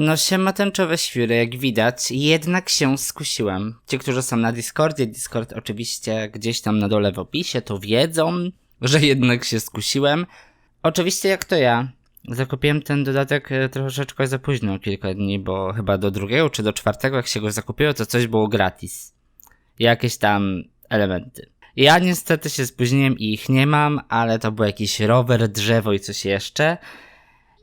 No siema tęczowe świry, jak widać, jednak się skusiłem. Ci, którzy są na Discordzie, Discord oczywiście gdzieś tam na dole w opisie, to wiedzą, że jednak się skusiłem. Oczywiście jak to ja. Zakupiłem ten dodatek e, troszeczkę za późno, kilka dni, bo chyba do drugiego czy do czwartego, jak się go zakupiło, to coś było gratis. Jakieś tam elementy. Ja niestety się spóźniłem i ich nie mam, ale to był jakiś rower, drzewo i coś jeszcze.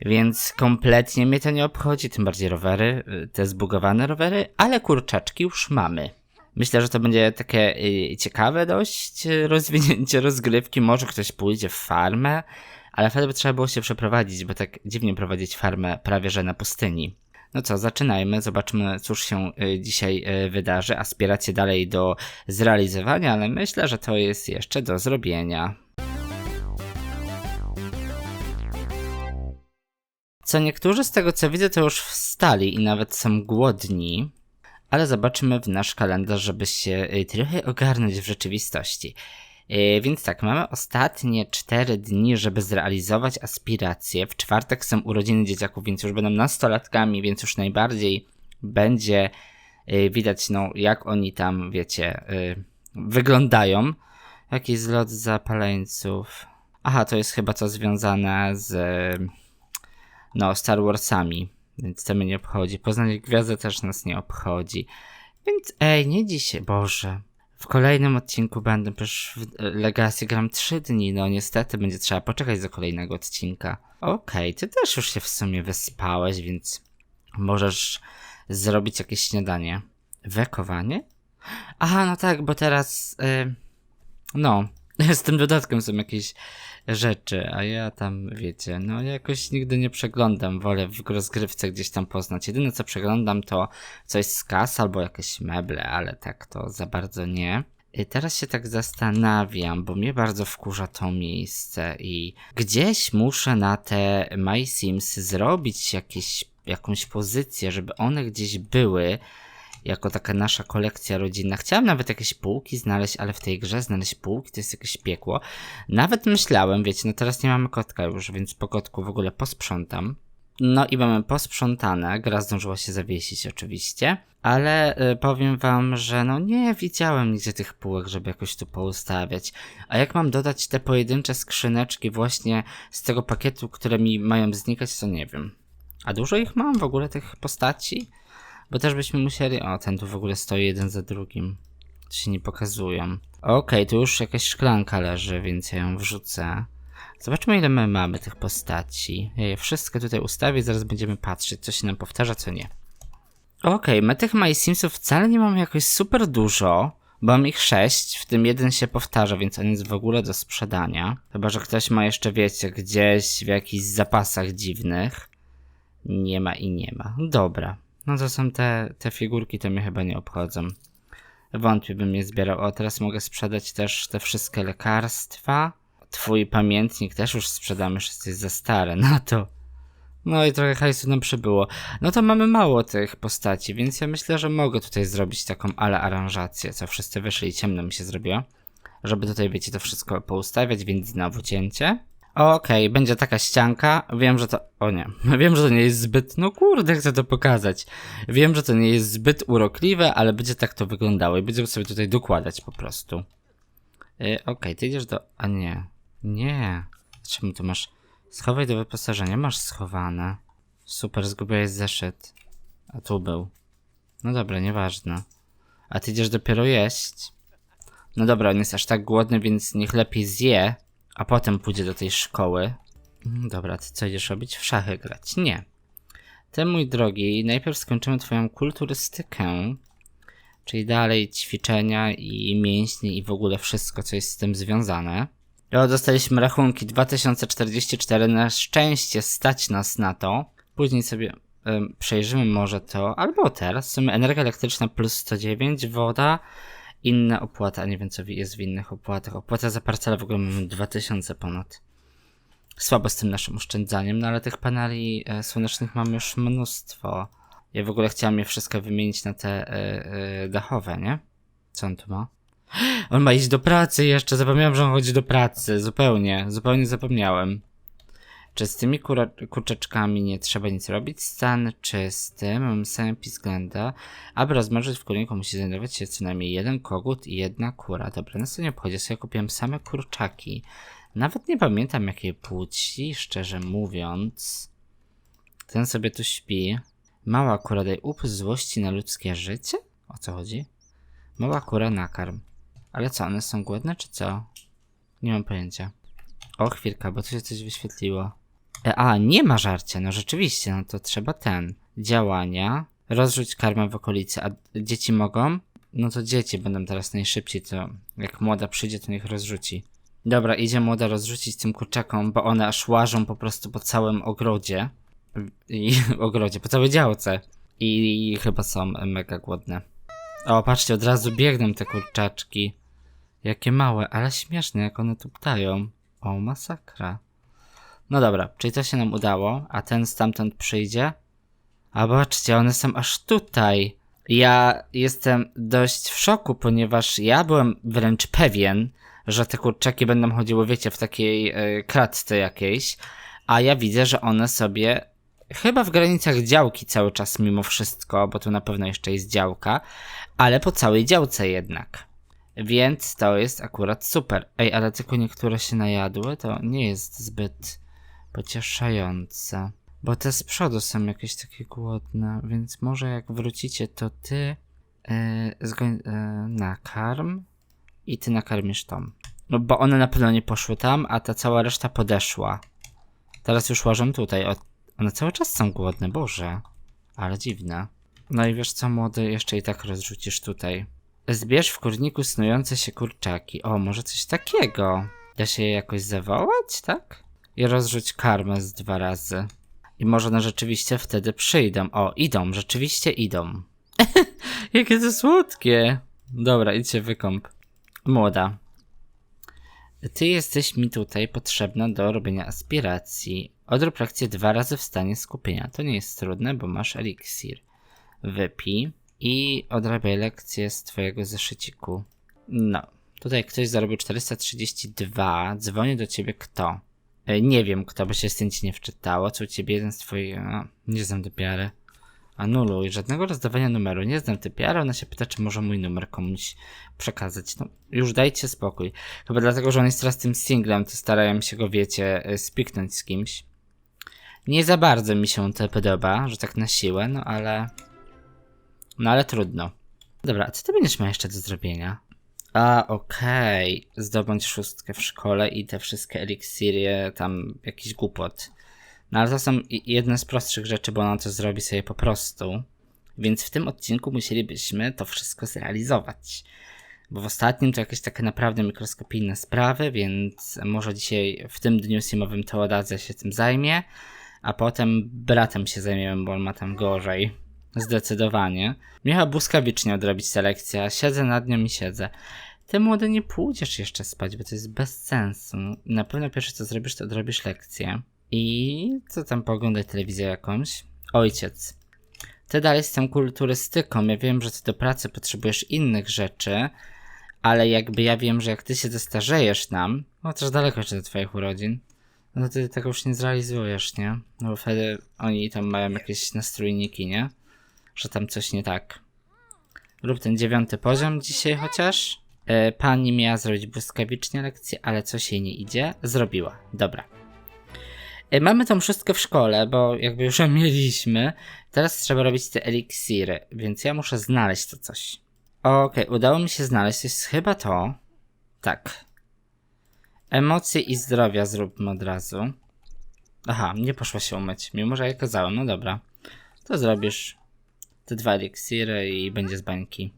Więc kompletnie mnie to nie obchodzi, tym bardziej rowery, y, te zbugowane rowery, ale kurczaczki już mamy. Myślę, że to będzie takie y, ciekawe dość y, rozwinięcie rozgrywki. Może ktoś pójdzie w farmę, ale wtedy by trzeba było się przeprowadzić, bo tak dziwnie prowadzić farmę prawie że na pustyni. No co, zaczynajmy, zobaczmy cóż się dzisiaj wydarzy. Aspiracje dalej do zrealizowania, ale myślę, że to jest jeszcze do zrobienia. Co niektórzy z tego co widzę to już wstali i nawet są głodni, ale zobaczymy w nasz kalendarz, żeby się y, trochę ogarnąć w rzeczywistości. Y, Więc tak, mamy ostatnie 4 dni, żeby zrealizować aspiracje. W czwartek są urodziny dzieciaków, więc już będą nastolatkami, więc już najbardziej będzie y, widać, no, jak oni tam, wiecie, wyglądają. Jakiś zlot zapaleńców. Aha, to jest chyba to związane z no, Star Warsami, więc to mnie nie obchodzi. Poznanie gwiazdy też nas nie obchodzi. Więc ej, nie dzisiaj, Boże. W kolejnym odcinku będę, przecież w Legacy gram 3 dni, no niestety będzie trzeba poczekać do kolejnego odcinka. Okej, ty też już się w sumie wyspałeś, więc możesz zrobić jakieś śniadanie. Wekowanie? Aha, no tak, bo teraz, y, no, z tym dodatkiem są jakieś rzeczy, a ja tam, wiecie, no jakoś nigdy nie przeglądam, wolę w rozgrywce gdzieś tam poznać. Jedyne co przeglądam to coś z kas albo jakieś meble, ale tak to za bardzo nie. I teraz się tak zastanawiam, bo mnie bardzo wkurza to miejsce i gdzieś muszę na te My Sims zrobić jakieś, jakąś pozycję, żeby one gdzieś były, jako taka nasza kolekcja rodzinna. Chciałem nawet jakieś półki znaleźć, ale w tej grze znaleźć półki to jest jakieś piekło. Nawet myślałem, wiecie, no teraz nie mamy kotka już, więc po kotku w ogóle posprzątam. No i mamy posprzątane, gra zdążyła się zawiesić oczywiście, ale y, powiem wam, że no nie widziałem nigdzie tych półek, żeby jakoś tu poustawiać. A jak mam dodać te pojedyncze skrzyneczki właśnie z tego pakietu, które mi mają znikać, to nie wiem. A dużo ich mam w ogóle tych postaci? Bo też byśmy musieli. O, ten tu w ogóle stoi jeden za drugim. To się nie pokazują. Okej, tu już jakaś szklanka leży, więc ja ją wrzucę. Zobaczmy, ile my mamy tych postaci. Ja je wszystko tutaj ustawię, zaraz będziemy patrzeć, co się nam powtarza, co nie. Okej, my tych My Simsów wcale nie mamy jakoś super dużo, bo mam ich sześć, w tym jeden się powtarza, więc on jest w ogóle do sprzedania. Chyba, że ktoś ma jeszcze, wiecie, gdzieś w jakichś zapasach dziwnych. Nie ma i nie ma. Dobra. No to są te, te figurki, to mnie chyba nie obchodzą. Wątpię bym je zbierał. O, teraz mogę sprzedać też te wszystkie lekarstwa. Twój pamiętnik też już sprzedamy, już jesteś za stary na to. No i trochę hajsu nam przybyło. No to mamy mało tych postaci, więc ja myślę, że mogę tutaj zrobić taką ale aranżację, co wszyscy wyszli i ciemno mi się zrobiło. Żeby tutaj, wiecie, to wszystko poustawiać, więc znowu cięcie. Okej, będzie taka ścianka. Wiem, że to. O nie. Wiem, że to nie jest zbyt. No kurde, chcę to pokazać. Wiem, że to nie jest zbyt urokliwe, ale będzie tak to wyglądało i będziemy sobie tutaj dokładać po prostu. Yy, Okej, ty idziesz do. A nie. Nie. Czemu tu masz. Schowaj do wyposażenia. Masz schowane. Super, zgubiłeś zeszyt. A tu był. No dobra, nieważne. A ty idziesz dopiero jeść. No dobra, on jest aż tak głodny, więc niech lepiej zje, a potem pójdzie do tej szkoły. Mm, Dobra, ty co idziesz robić? W szachy grać? Nie. Ty, mój drogi, najpierw skończymy twoją kulturystykę, czyli dalej ćwiczenia i mięśnie i w ogóle wszystko, co jest z tym związane. O, dostaliśmy rachunki 2044, na szczęście stać nas na to. Później sobie em, przejrzymy może to, albo teraz, w sumie energia elektryczna plus 109, woda, inne opłaty, a nie wiem co jest w innych opłatach. Opłata za parcelę w ogóle mamy 2000 ponad. Słabo z tym naszym oszczędzaniem, no ale tych paneli e, słonecznych mamy już mnóstwo. Ja w ogóle chciałem je wszystko wymienić na te e, e, dachowe, nie? Co on tu ma? On ma iść do pracy jeszcze, zapomniałem, że on chodzi do pracy. Zupełnie, zupełnie zapomniałem. Czy z tymi kurczaczkami nie trzeba nic robić? Stan czysty, mamy same pizględa. Aby rozmnożyć w kurniku musi znajdować się co najmniej jeden kogut i jedna kura. Dobra, nas to nie obchodzi, sobie kupiłem same kurczaki. Nawet nie pamiętam jakiej płci, szczerze mówiąc. Ten sobie tu śpi. Mała kura daj upust złości na ludzkie życie? O co chodzi? Mała kura nakarm. Ale co, one są głodne czy co? Nie mam pojęcia. O, chwilka, bo tu się coś wyświetliło. E, a, nie ma żarcia, no rzeczywiście, no to trzeba ten. Działania. Rozrzuć karmę w okolicy, a dzieci mogą? No to dzieci będą teraz najszybciej, to jak młoda przyjdzie, to niech rozrzuci. Dobra, idzie młoda rozrzucić tym kurczakom, bo one aż łażą po prostu po całym ogrodzie. I ogrodzie, po całej działce. I, I chyba są mega głodne. O, patrzcie, od razu biegną te kurczaczki. Jakie małe, ale śmieszne, jak one tu ptają. O, masakra. No dobra, czyli to się nam udało, a ten stamtąd przyjdzie? A patrzcie, one są aż tutaj. Ja jestem dość w szoku, ponieważ ja byłem wręcz pewien, że te kurczaki będą chodziły, wiecie, w takiej e, kratce jakiejś, a ja widzę, że one sobie chyba w granicach działki cały czas mimo wszystko, bo tu na pewno jeszcze jest działka, ale po całej działce jednak. Więc to jest akurat super. Ej, ale tylko niektóre się najadły, to nie jest zbyt pocieszające. Bo te z przodu są jakieś takie głodne, więc może jak wrócicie, to ty yy, yy, nakarm i ty nakarmisz tą. No bo one na pewno nie poszły tam, a ta cała reszta podeszła. Teraz już łażą tutaj. O, one cały czas są głodne, Boże. Ale dziwne. No i wiesz co, młody, jeszcze i tak rozrzucisz tutaj. Zbierz w kurniku snujące się kurczaki. O, może coś takiego. Da się je jakoś zawołać, tak? I rozrzuć karmę z dwa razy. I może one rzeczywiście wtedy przyjdą. O, idą, rzeczywiście idą. Jakie to słodkie. Dobra, idźcie wykąp. Młoda. Ty jesteś mi tutaj potrzebna do robienia aspiracji. Odrób lekcję dwa razy w stanie skupienia. To nie jest trudne, bo masz eliksir. Wypij i odrabiaj lekcję z twojego zeszyciku. No, tutaj ktoś zarobił 432. Dzwoni do ciebie kto? E, Nie wiem kto, bo się zdjęcie nie wczytało. Co u ciebie jeden z twoich... No, nie znam typiary. Anuluj. Żadnego rozdawania numeru. Nie znam typiary. Ona się pyta, czy może mój numer komuś przekazać. No, już dajcie spokój. Chyba dlatego, że on jest teraz tym singlem, to starają się go, wiecie, e, spiknąć z kimś. Nie za bardzo mi się to podoba, że tak na siłę, no ale... No ale trudno. Dobra, a co ty będziesz miał jeszcze do zrobienia? A, okej. Zdobądź szóstkę w szkole i te wszystkie eliksiry, tam jakiś głupot. No ale to są jedne z prostszych rzeczy, bo ona to zrobi sobie po prostu. Więc w tym odcinku musielibyśmy to wszystko zrealizować. Bo w ostatnim to jakieś takie naprawdę mikroskopijne sprawy, więc może dzisiaj w tym dniu simowym Teodadze się tym zajmie, a potem bratem się zajmiemy, bo on ma tam gorzej. Zdecydowanie. Miała błyskawicznie odrobić selekcję, siedzę nad nią i siedzę. Ty młody nie pójdziesz jeszcze spać, bo to jest bez sensu. Na pewno pierwsze co zrobisz, to odrobisz lekcję. I co tam pooglądaj telewizję jakąś? Ojciec. Ty dalej z tą kulturystyką. Ja wiem, że ty do pracy potrzebujesz innych rzeczy, ale jakby ja wiem, że jak ty się zestarzejesz nam, no też daleko jeszcze do twoich urodzin, no ty tego już nie zrealizujesz, nie? No bo wtedy oni tam mają jakieś nastrójniki, nie? Że tam coś nie tak. Rób ten dziewiąty poziom dzisiaj chociaż. E, pani miała zrobić błyskawicznie lekcję, ale coś jej nie idzie. Zrobiła. Dobra. E, mamy tą szóstkę w szkole, bo jakby już ją mieliśmy. Teraz trzeba robić te eliksiry, więc ja muszę znaleźć to coś. Okej, udało mi się znaleźć. To jest chyba to. Tak. Emocje i zdrowia zróbmy od razu. Aha, nie poszła się umyć, mimo że ja kazałem. No dobra. To zrobisz te dwa eliksiry i będzie z bańki.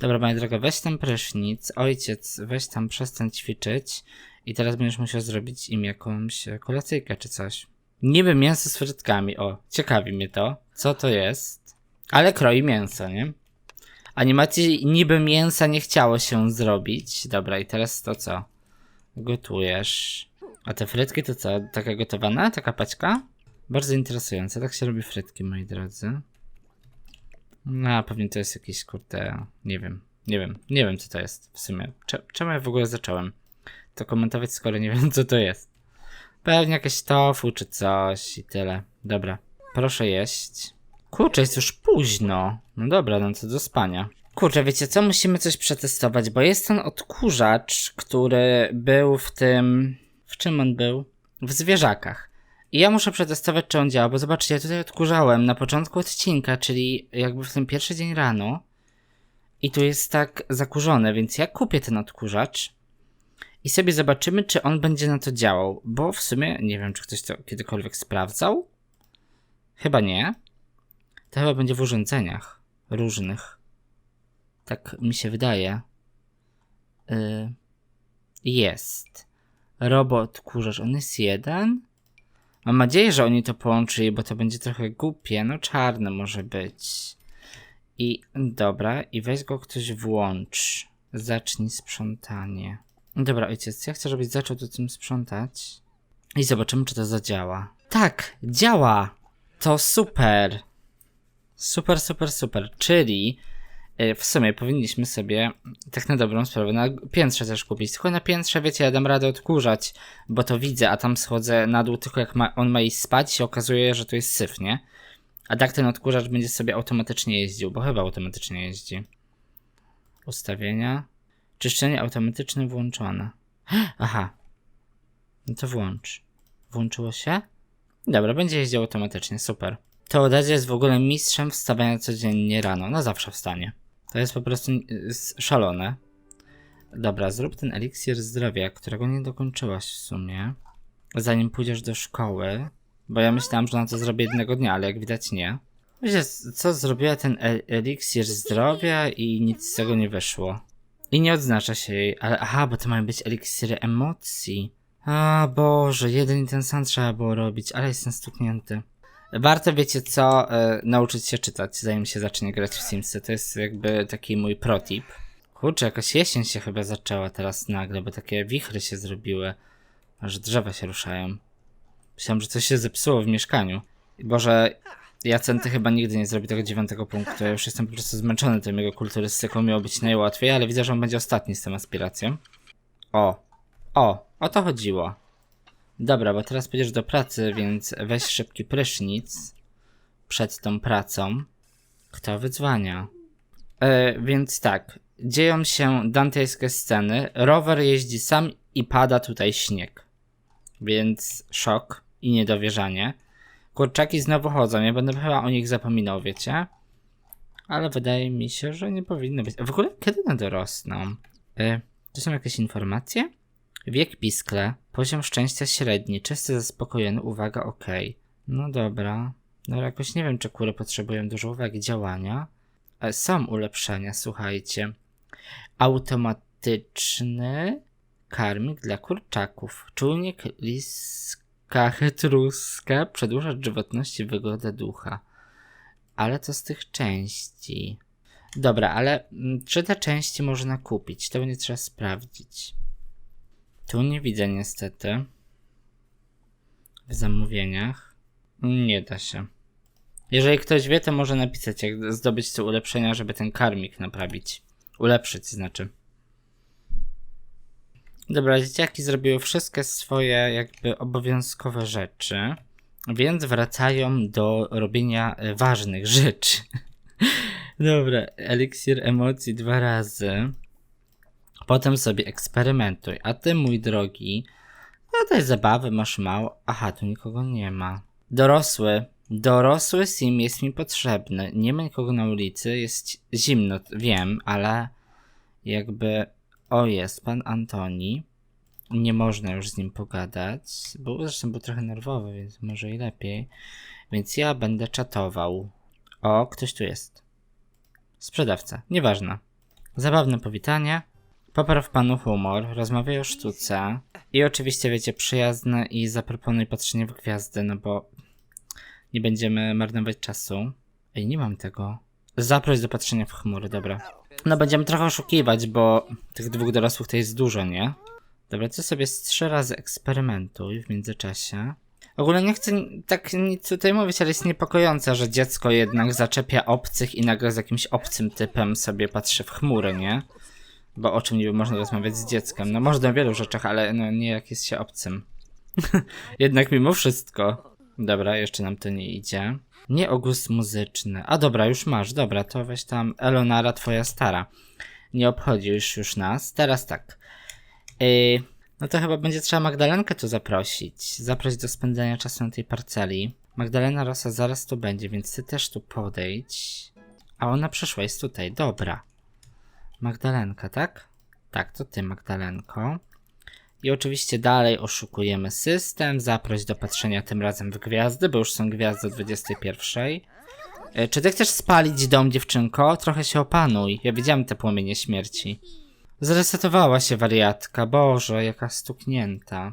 Dobra, moja droga, weź tam prysznic. Ojciec, weź tam przestań ćwiczyć. I teraz będziesz musiał zrobić im jakąś e, kolacyjkę czy coś. Niby mięso z frytkami. O, ciekawi mnie to. Co to jest? Ale kroi mięso, nie? Animacji niby mięsa nie chciało się zrobić. Dobra, i teraz to co? Gotujesz. A te frytki to co? Taka gotowana? Taka paczka? Bardzo interesujące. Tak się robi frytki, moi drodzy. No, pewnie to jest jakiś kurde. Nie wiem. Nie wiem. Nie wiem, co to jest w sumie. Cze- czemu ja w ogóle zacząłem to komentować, skoro nie wiem, co to jest? Pewnie jakieś tofu czy coś i tyle. Dobra, proszę jeść. Kurczę, jest już późno. No dobra, no to do spania. Kurczę, wiecie co? Musimy coś przetestować, bo jest ten odkurzacz, który był w tym... W czym on był? W zwierzakach. I ja muszę przetestować, czy on działa, bo zobaczcie, ja tutaj odkurzałem na początku odcinka, czyli jakby w ten pierwszy dzień rano. I tu jest tak zakurzone, więc ja kupię ten odkurzacz i sobie zobaczymy, czy on będzie na to działał. Bo w sumie nie wiem, czy ktoś to kiedykolwiek sprawdzał. Chyba nie. To chyba będzie w urządzeniach różnych. Tak mi się wydaje. Y, jest. Robot kurzacz, on jest jeden. Mam nadzieję, że oni to połączyli, bo to będzie trochę głupie. No czarne może być. I dobra, i weź go ktoś włącz. Zacznij sprzątanie. Dobra, ojciec, ja chcę, żebyś zaczął tu tym sprzątać. I zobaczymy, czy to zadziała. Tak, działa! To super! Super, super, super. Czyli w sumie powinniśmy sobie tak na dobrą sprawę na piętrze też kupić. Tylko na piętrze, wiecie, ja dam radę odkurzać, bo to widzę, a tam schodzę na dół tylko jak ma, on ma iść spać się okazuje, że to jest syf, nie? A tak ten odkurzacz będzie sobie automatycznie jeździł, bo chyba automatycznie jeździ. Ustawienia. Czyszczenie automatyczne włączone. Aha. No to włącz. Włączyło się? Dobra, będzie jeździł automatycznie, super. Teodadzie jest w ogóle mistrzem wstawiania codziennie rano. Na zawsze wstanie. To jest po prostu y, szalone. Dobra, zrób ten eliksir zdrowia, którego nie dokończyłaś w sumie. Zanim pójdziesz do szkoły. Bo ja myślałam, że na to zrobię jednego dnia, ale jak widać nie. Wiecie, co zrobiła ten el- eliksir zdrowia i nic z tego nie wyszło. I nie odznacza się jej, ale aha, bo to mają być eliksiry emocji. A Boże, jeden i ten sam trzeba było robić, ale jestem stuknięty. Warto, wiecie co, e, nauczyć się czytać, zanim się zacznie grać w Simsy. To jest jakby taki mój protip. Kurczę, jakaś jesień się chyba zaczęła teraz nagle, bo takie wichry się zrobiły, aż drzewa się ruszają. Myślałem, że coś się zepsuło w mieszkaniu. Boże, Jacenty chyba nigdy nie zrobi tego dziewiątego punktu. Ja już jestem po prostu zmęczony tym jego kulturystyką. Miało być najłatwiej, ale widzę, że on będzie ostatni z tą aspiracją. O, o, o to chodziło. Dobra, bo teraz pójdziesz do pracy, więc weź szybki prysznic przed tą pracą. Kto wyzwania? E, więc tak, dzieją się dantejskie sceny. Rower jeździ sam i pada tutaj śnieg. Więc szok i niedowierzanie. Kurczaki znowu chodzą, ja będę chyba o nich zapominał, wiecie? Ale wydaje mi się, że nie powinny być. W ogóle kiedy one dorosną? Y, to są jakieś informacje? Wiek piskle, poziom szczęścia średni, czysty, zaspokojony, uwaga, ok. No dobra. No jakoś nie wiem, czy kury potrzebują dużo uwagi działania. E, Są ulepszenia, słuchajcie. Automatyczny karmik dla kurczaków. Czujnik liska chytruska, przedłużacz żywotności, wygoda ducha. Ale to z tych części. Dobra, ale mm, czy te części można kupić? To będzie trzeba sprawdzić. Tu nie widzę niestety. W zamówieniach. Nie da się. Jeżeli ktoś wie, to może napisać, jak zdobyć te ulepszenia, żeby ten karmik naprawić. Ulepszyć znaczy. Dobra, dzieciaki zrobiły wszystkie swoje jakby obowiązkowe rzeczy, więc wracają do robienia e, ważnych rzeczy. Dobra, eliksir emocji dwa razy. Potem sobie eksperymentuj. A ty, mój drogi, no zabawy masz mało. Aha, tu nikogo nie ma. Dorosły. Dorosły sim jest mi potrzebny. Nie ma nikogo na ulicy. Jest zimno, wiem, ale jakby. O, jest pan Antoni. Nie można już z nim pogadać, bo zresztą był trochę nerwowy, więc może i lepiej. Więc ja będę czatował. O, ktoś tu jest. Sprzedawca, nieważne. Zabawne powitanie. Popraw panu humor, rozmawiaj o sztuce. I oczywiście, wiecie, przyjazne i zaproponuj patrzenie w gwiazdy, no bo nie będziemy marnować czasu. Ej, nie mam tego. Zaproś do patrzenia w chmury, dobra. No będziemy trochę oszukiwać, bo tych dwóch dorosłych to jest dużo, nie? Dobra, to sobie z trzy razy eksperymentuj w międzyczasie. Ogólnie nie chcę tak nic tutaj mówić, ale jest niepokojące, że dziecko jednak zaczepia obcych i nagle z jakimś obcym typem sobie patrzy w chmurę, nie? Bo o czym niby można rozmawiać z dzieckiem? No można o wielu rzeczach, ale no nie jak jest się obcym. Jednak mimo wszystko. Dobra, jeszcze nam to nie idzie. Nie ogłos muzyczny. A dobra, już masz. Dobra, to weź tam Elonara, twoja stara. Nie obchodzi już, już nas. Teraz tak. Yy, no to chyba będzie trzeba Magdalenkę tu zaprosić. Zaprosić do spędzenia czasu na tej parceli. Magdalena Rosa zaraz tu będzie, więc ty też tu podejdź. A ona przyszła, jest tutaj. Dobra. Magdalenka, tak? Tak, to ty, Magdalenko. I oczywiście dalej oszukujemy system. Zaproś do patrzenia tym razem w gwiazdy, bo już są gwiazdy o 21. E, Czy ty chcesz spalić dom, dziewczynko? Trochę się opanuj. Ja widziałem te płomienie śmierci. Zresetowała się wariatka. Boże, jaka stuknięta.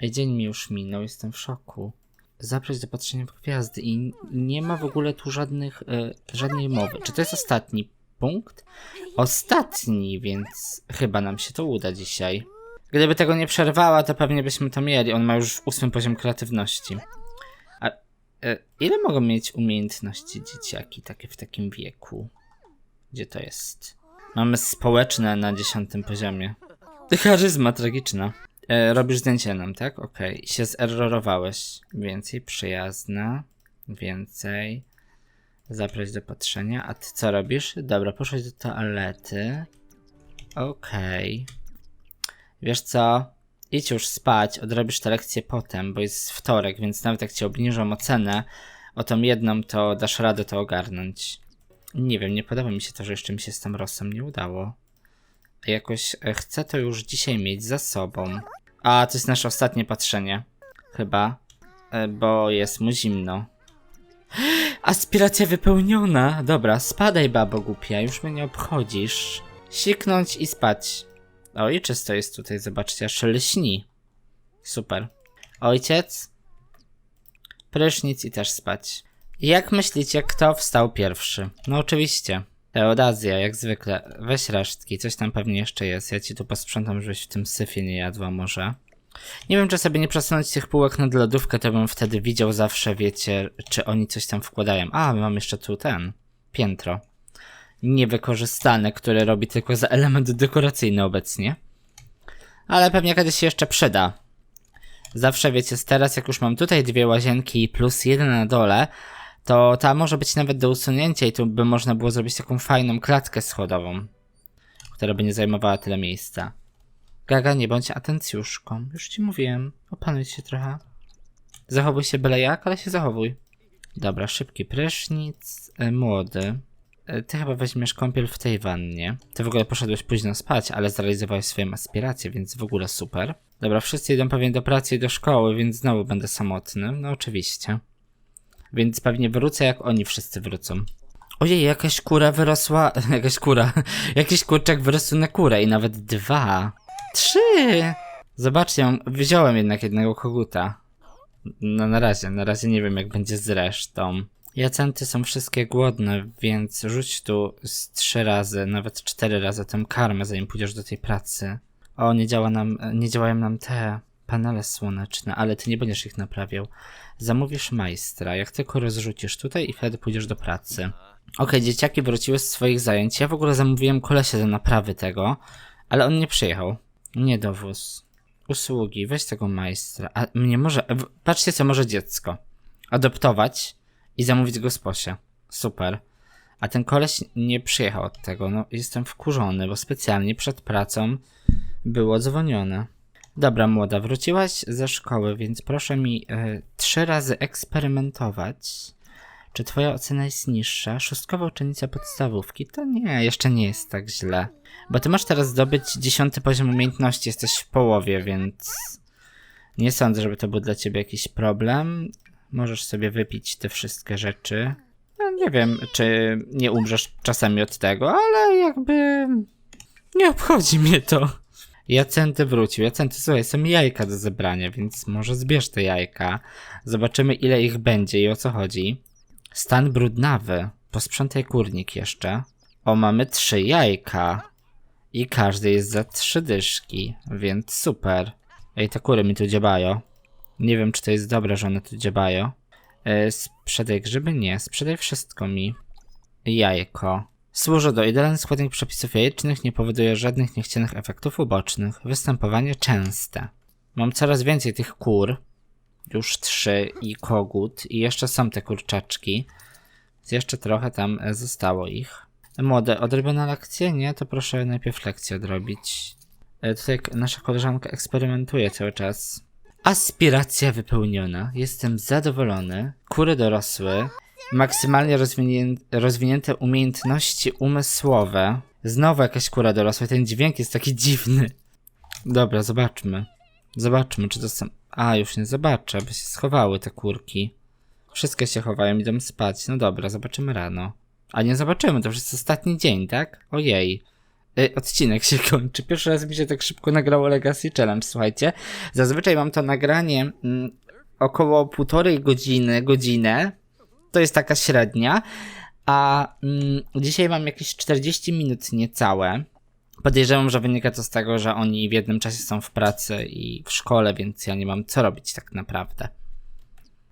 Ej, dzień mi już minął, jestem w szoku. Zaproś do patrzenia w gwiazdy i nie ma w ogóle tu żadnych, e, żadnej mowy. Czy to jest ostatni punkt? Ostatni, więc chyba nam się to uda dzisiaj. Gdyby tego nie przerwała, to pewnie byśmy to mieli. On ma już ósmy poziom kreatywności. A e, ile mogą mieć umiejętności dzieciaki takie w takim wieku? Gdzie to jest? Mamy społeczne na dziesiątym poziomie. Charyzma tragiczna. E, robisz zdjęcie nam, tak? Okej. Się zerrorowałeś. Więcej przyjazna. Więcej. Zaprać do patrzenia. A ty co robisz? Dobra, poszłeś do toalety. Okej. Wiesz co? Idź już spać, odrobisz te lekcje potem, bo jest wtorek, więc nawet jak ci obniżą ocenę o tą jedną, to dasz radę to ogarnąć. Nie wiem, nie podoba mi się to, że jeszcze mi się z tą Rosą nie udało. Jakoś e, chcę to już dzisiaj mieć za sobą. A, to jest nasze ostatnie patrzenie. Chyba. E, Bo jest mu zimno. Aspiracja wypełniona. Dobra, spadaj, babo głupia, już mnie nie obchodzisz. Siknąć i spać. O, czysto jest tutaj, zobaczcie, aż lśni. Super. Ojciec? Prysznic i też spać. Jak myślicie, kto wstał pierwszy? No oczywiście. Teodazja, jak zwykle. Weź resztki, coś tam pewnie jeszcze jest. Ja ci tu posprzątam, żebyś w tym syfie nie jadła może. Nie wiem, czy sobie nie przesunąć tych półek nad lodówkę, to bym wtedy widział zawsze, wiecie, czy oni coś tam wkładają. A, mam jeszcze tu ten. Piętro. Niewykorzystane, które robi tylko za element dekoracyjny obecnie. Ale pewnie kiedyś się jeszcze przyda. Zawsze wiecie, teraz jak już mam tutaj dwie łazienki plus jeden na dole, to ta może być nawet do usunięcia i tu by można było zrobić taką fajną klatkę schodową, która by nie zajmowała tyle miejsca. Gaga, nie bądź atencjuszką. Już ci mówiłem. Opanuj się trochę. Zachowuj się byle jak, ale się zachowuj. Dobra, szybki prysznic. E, młody. E, ty chyba weźmiesz kąpiel w tej wannie. Ty w ogóle poszedłeś późno spać, ale zrealizowałeś swoją aspirację, więc w ogóle super. Dobra, wszyscy idą pewnie do pracy i do szkoły, więc znowu będę samotny. No oczywiście. Więc pewnie wrócę, jak oni wszyscy wrócą. Ojej, jakaś kura wyrosła. Jakaś kura. Jakiś kurczak wyrósł na kurę i nawet dwa. Trzy! Zobaczcie, wziąłem jednak jednego koguta. No na razie, na razie nie wiem jak będzie z resztą. Jacenty są wszystkie głodne, więc rzuć tu z trzy razy, nawet cztery razy tę karmę, zanim pójdziesz do tej pracy. O, nie działa nam, nie działają nam te panele słoneczne, ale ty nie będziesz ich naprawiał. Zamówisz majstra, jak tylko rozrzucisz tutaj i wtedy pójdziesz do pracy. Okej, dzieciaki wróciły z swoich zajęć. Ja w ogóle zamówiłem kolesia do naprawy tego, ale on nie przyjechał. Nie dowóz. Usługi, weź tego majstra. A mnie może. Patrzcie, co może dziecko. Adoptować i zamówić go z posie. Super. A ten koleś nie przyjechał od tego. No, jestem wkurzony, bo specjalnie przed pracą było dzwonione. Dobra, młoda, wróciłaś ze szkoły, więc proszę mi e, trzy razy eksperymentować. Czy twoja ocena jest niższa? Szóstkowa uczennica podstawówki? To nie, jeszcze nie jest tak źle. Bo ty masz teraz zdobyć dziesiąty poziom umiejętności, jesteś w połowie, więc nie sądzę, żeby to był dla ciebie jakiś problem. Możesz sobie wypić te wszystkie rzeczy. No, nie wiem, czy nie umrzesz czasami od tego, ale jakby nie obchodzi mnie to. Jacenty wrócił. Jacenty, słuchaj, są jajka do zebrania, więc może zbierz te jajka. Zobaczymy, ile ich będzie i o co chodzi. Stan brudnawy. Posprzątaj kurnik jeszcze. O, mamy trzy jajka. I każdy jest za trzy dyszki, więc super. Ej, te kury mi tu dziebają. Nie wiem, czy to jest dobre, że one tu dziebają. E, sprzedaj grzyby? Nie. Sprzedaj wszystko mi. Jajko. Służy do idealny składnik przepisów jajecznych, nie powoduje żadnych niechcianych efektów ubocznych. Występowanie częste. Mam coraz więcej tych kur. Już trzy i kogut. I jeszcze są te kurczaczki. Więc jeszcze trochę tam e, zostało ich. Młode, odrobiona lekcja? Nie, to proszę najpierw lekcję odrobić. E, Tutaj nasza koleżanka eksperymentuje cały czas. Aspiracja wypełniona. Jestem zadowolony. Kury dorosły. Maksymalnie rozwinie- rozwinięte umiejętności umysłowe. Znowu jakaś kura dorosła. Ten dźwięk jest taki dziwny. Dobra, zobaczmy. Zobaczmy, czy to są. A, już nie zobaczę, by się schowały te kurki. Wszystkie się chowają, idą spać. No dobra, zobaczymy rano. A nie zobaczymy, to już jest ostatni dzień, tak? Ojej. Y, odcinek się kończy. Pierwszy raz mi się tak szybko nagrało Legacy Challenge, słuchajcie. Zazwyczaj mam to nagranie mm, około półtorej godziny, godzinę. To jest taka średnia. A mm, dzisiaj mam jakieś 40 minut niecałe. Podejrzewam, że wynika to z tego, że oni w jednym czasie są w pracy i w szkole, więc ja nie mam co robić tak naprawdę.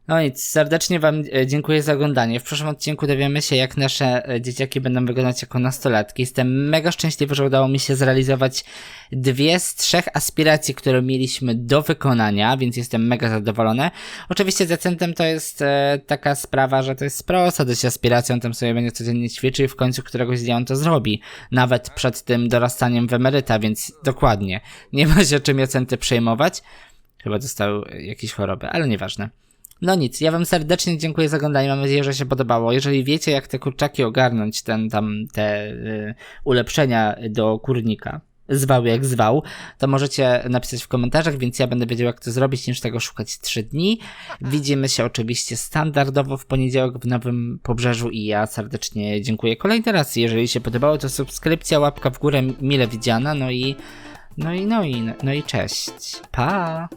No nic, serdecznie Wam e, dziękuję za oglądanie. W przyszłym odcinku dowiemy się, jak nasze e, dzieciaki będą wyglądać jako nastolatki. Jestem mega szczęśliwy, że udało mi się zrealizować dwie z trzech aspiracji, które mieliśmy do wykonania, więc jestem mega zadowolony. Oczywiście z Jacentem to jest e, taka sprawa, że to jest prosta dość aspiracja, on tam sobie będzie codziennie ćwiczył i w końcu któregoś dnia on to zrobi. Nawet przed tym dorastaniem w emeryta, więc dokładnie. Nie ma się czym Jacenty przejmować. Chyba dostał jakieś choroby, ale nieważne. No nic, ja wam serdecznie dziękuję za oglądanie, mam nadzieję, że się podobało. Jeżeli wiecie, jak te kurczaki ogarnąć, ten tam, te y, ulepszenia do kurnika, zwał jak zwał, to możecie napisać w komentarzach, więc ja będę wiedział, jak to zrobić, niż tego szukać 3 dni. Widzimy się oczywiście standardowo w poniedziałek w Nowym Pobrzeżu i ja serdecznie dziękuję kolejny raz. Jeżeli się podobało, to subskrypcja, łapka w górę, mile widziana, no i no i no i no i cześć. Pa!